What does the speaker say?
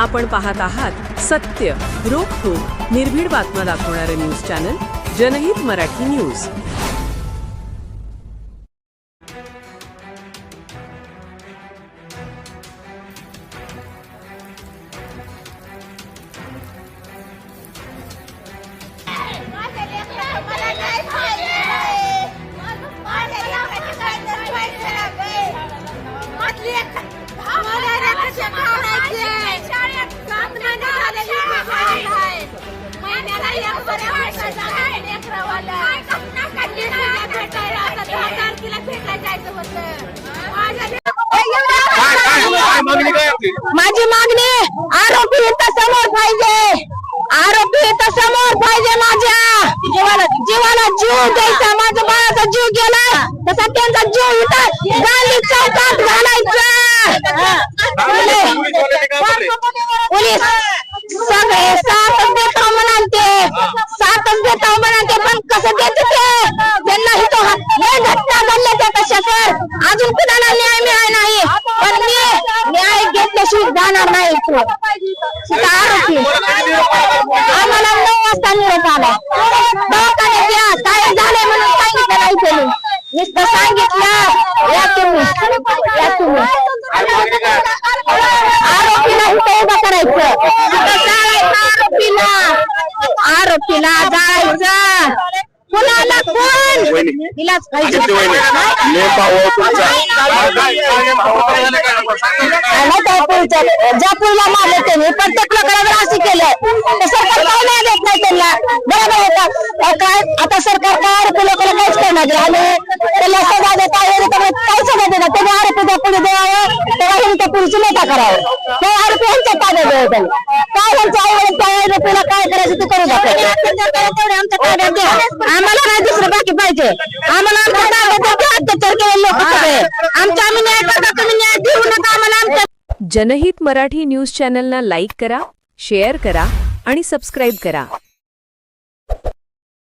आपण पाहत आहात सत्य रोखोक निर्भीड बातम्या दाखवणारं न्यूज़ चॅनल जनहित मराठी न्यूज़ माझ्या मागणी काय आपली माझी मागणी आरोपी इथं समोर पाहिजे. आरोपी इथं समोर पाहिजे माझ्या. जीवाला जीवाला जीव द्यायचा. माझ्या बाळाचा जीव गेला. तसा त्यांचा जीव इथं गांधी चौकात घालायचा. पोलीसवाले काय बोलले? पोलीस सगळे साथच देतो म्हणालते. साथच देतो म्हणालते. पण कसं देते ते? त्यांना ही तो लय घेतल्याशिवाय नाही इथून. आरोपी आम्हाला नऊ वाजता निरोप आला दवाखान्यात या काय झालंय म्हणून सांगितलं नाही त्यांनी नुसतं सांगितलं या तुम्ही या तुम्ही आरोपीला इथं उभं करायचं आरोपीला आरोपीला जाळायचं कुणाला कोण तिलाच पाहिजे आदित्य वहिनी, मेन भाऊ आहे तुमचा. काय- काय- काय भाऊ झालं काय? सांगा काय? आणि त्या पुलच्या ज्या पुलला मारले त्यांनी प्रत्येक लोकांवर असं केलं सरकार काय नाही देत नाही त्यांना बरोबर आहे का काय आता सरकार काय आरोपी लोकांना काहीच करणार नाही त्याला सजा देता येईल काय सजा देणार त्यांनी आरोपी त्या पुढे द्यावं तेव्हा ह्यांनी त्या पुलीची नेता करावं ते आरोपी यांच्या ताब्यात द्यावं त्यांनी काय यांच्या आई त्या आरोपीला काय करायचं ते करू दाखवायचं आमच्या ताब्यात द्या आम्हाला नाही दुसरं बाकी पाहिजे आम्हाला आमच्या ताब्यात अत्याचार केलेले लोक सगळे आमच्या आम्ही न्याय करता तुम्ही न्याय देऊ नका जनहित मराठी न्यूज चॅनलना लाईक करा शेअर करा आणि सबस्क्राईब करा.